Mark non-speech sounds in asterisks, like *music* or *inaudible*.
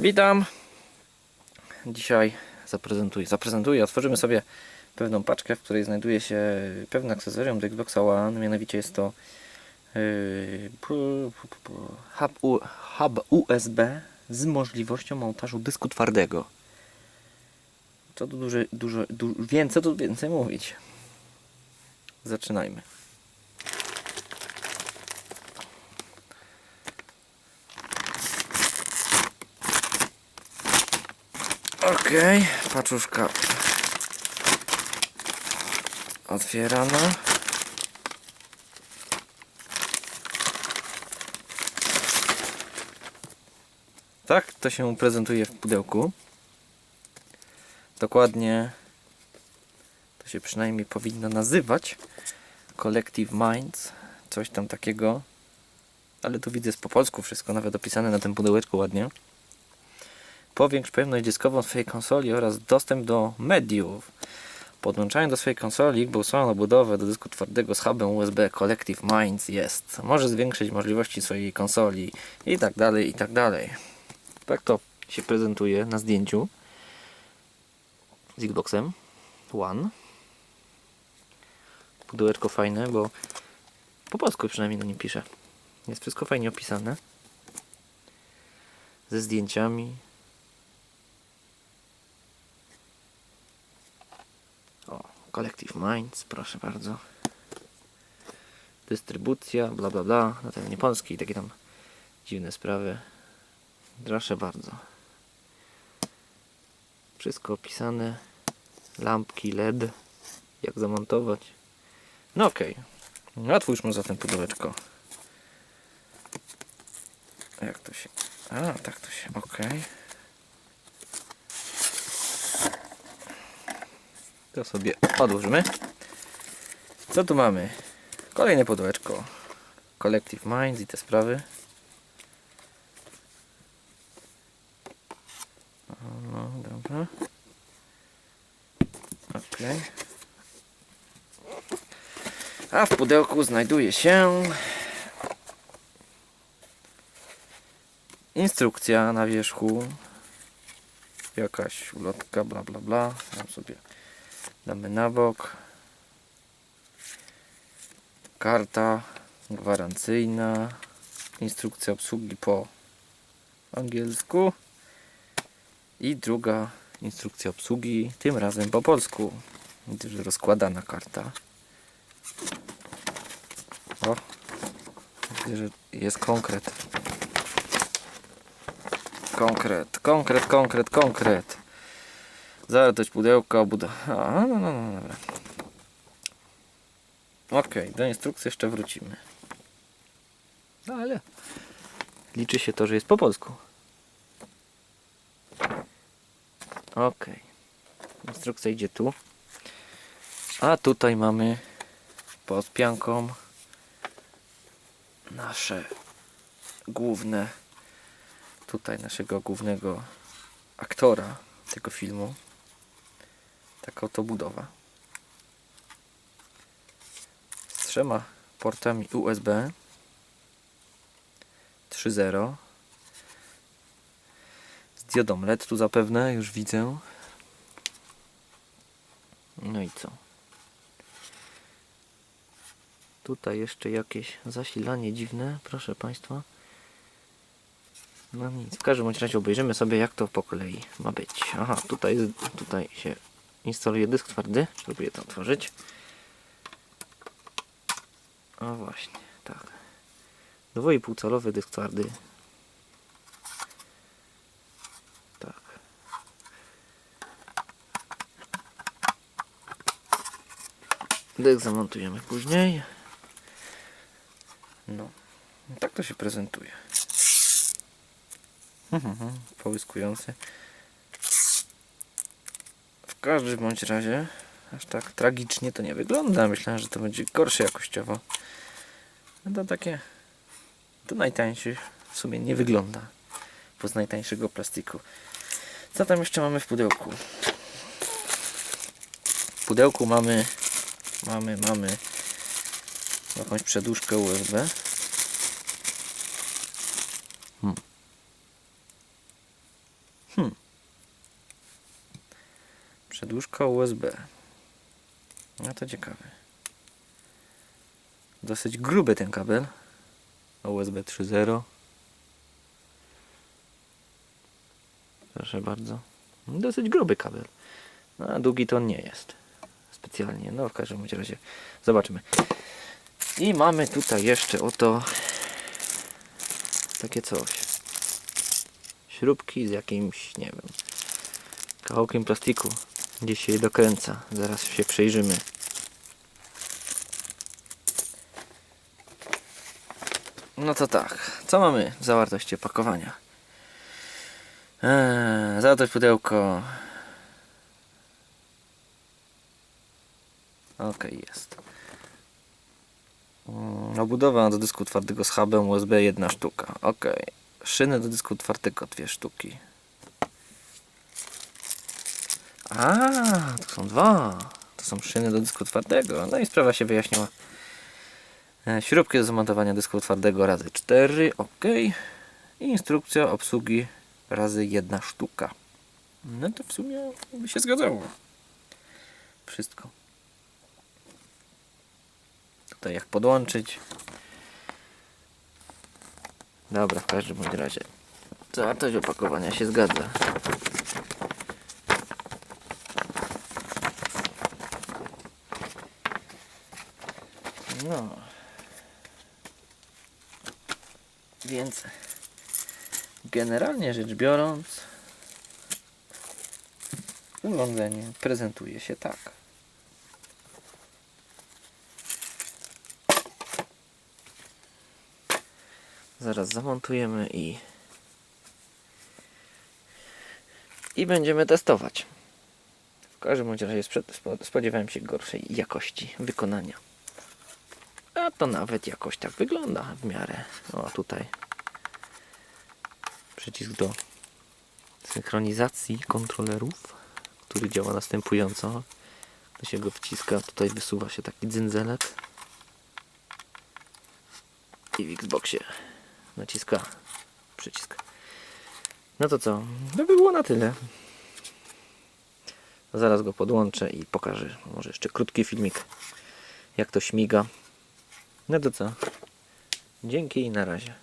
Witam. Dzisiaj zaprezentuję, zaprezentuję, otworzymy sobie pewną paczkę, w której znajduje się pewne akcesorium do Xboxa One, mianowicie jest to yy, hub, hub USB z możliwością montażu dysku twardego. Co tu dużo, dużo, du, więcej, tu więcej mówić. Zaczynajmy. Okej, paczuszka otwierana. Tak to się prezentuje w pudełku. Dokładnie to się przynajmniej powinno nazywać Collective Minds, coś tam takiego. Ale tu widzę jest po polsku wszystko, nawet opisane na tym pudełeczku ładnie. Powiększ pewność dyskową swojej konsoli oraz dostęp do mediów. Podłączając do swojej konsoli Xbox One obudowę do dysku twardego z hubem USB Collective Minds jest. Może zwiększyć możliwości swojej konsoli i tak dalej, i tak dalej. Tak to się prezentuje na zdjęciu z Xboxem One. Pudełeczko fajne, bo po polsku przynajmniej na nim pisze. Jest wszystko fajnie opisane. Ze zdjęciami. O, Collective Minds, proszę bardzo. Dystrybucja, bla bla bla, na terenie Polski i takie tam dziwne sprawy. Proszę bardzo. Wszystko opisane. Lampki LED. Jak zamontować. No okej. Okay. Otwórzmy zatem pudełeczko. Jak to się... A, tak to się... Okej. To sobie odłożymy. Co tu mamy? Kolejne pudełeczko. Collective Minds i te sprawy. No, dobra. Okej. A w pudełku znajduje się instrukcja na wierzchu. Jakaś ulotka, bla bla bla. Tam sobie damy na bok. Karta gwarancyjna. Instrukcja obsługi po angielsku. I druga instrukcja obsługi, tym razem po polsku. Że rozkładana karta. O, widzę, że jest konkret. Konkret, konkret, konkret, konkret. Zawartość pudełka, obuda. A, no, no, no, dobra. Okej, do instrukcji jeszcze wrócimy. No ale liczy się to, że jest po polsku. Ok. Instrukcja idzie tu. A tutaj mamy pod pianką nasze główne tutaj naszego głównego aktora tego filmu. Taka oto budowa. Z trzema portami USB 3.0 z diodą LED tu zapewne, już widzę. No i co? Tutaj jeszcze jakieś zasilanie dziwne, proszę Państwa. No nic, w każdym razie obejrzymy sobie jak to po kolei ma być. Aha, tutaj, tutaj się instaluje dysk twardy. Spróbuję to otworzyć. O właśnie, tak. 2,5 calowy dysk twardy Tak. Dek zamontujemy później. No. Tak to się prezentuje. Mhm, *laughs* Połyskujący. W każdym bądź razie aż tak tragicznie to nie wygląda. Myślałem, że to będzie gorsze jakościowo. No to takie to najtańszy w sumie nie wygląda. Bo z najtańszego plastiku. Co tam jeszcze mamy w pudełku? W pudełku mamy mamy, mamy jakąś przedłużkę USB. Przedłużka USB. No to ciekawe. Dosyć gruby ten kabel. USB 3.0. Proszę bardzo. Dosyć gruby kabel. No, a długi to nie jest. Specjalnie. No w każdym razie zobaczymy. I mamy tutaj jeszcze oto takie coś. Śrubki z jakimś, nie wiem, kawałkiem plastiku. Je dokręca. Zaraz się przyjrzymy. No to tak. Co mamy w zawartości opakowania? Eee, zawartość pudełko. Okej, jest. Mm, Obudowa do dysku twardego z hubem USB jedna sztuka. Okej. Szyny do dysku twardego dwie sztuki. A, to są dwa. To są szyny do dysku twardego. No i sprawa się wyjaśniła. E, Śrubki do zamontowania dysku twardego razy 4. OK. I instrukcja obsługi razy jedna sztuka. No to w sumie by się zgadzało. Wszystko. Tutaj jak podłączyć. Dobra, w każdym razie. Zawartość opakowania się zgadza. No. Więc generalnie rzecz biorąc urządzenie prezentuje się tak. Zaraz zamontujemy i i będziemy testować. W każdym razie spodziewałem się gorszej jakości wykonania. To nawet jakoś tak wygląda w miarę. O, tutaj przycisk do synchronizacji kontrolerów, który działa następująco. Gdy się go wciska, tutaj wysuwa się taki dzynzelet. I w Xboxie naciska przycisk. No to co? To by było na tyle. Zaraz go podłączę i pokażę. Może jeszcze krótki filmik, jak to śmiga. No to co? Dzięki i na razie.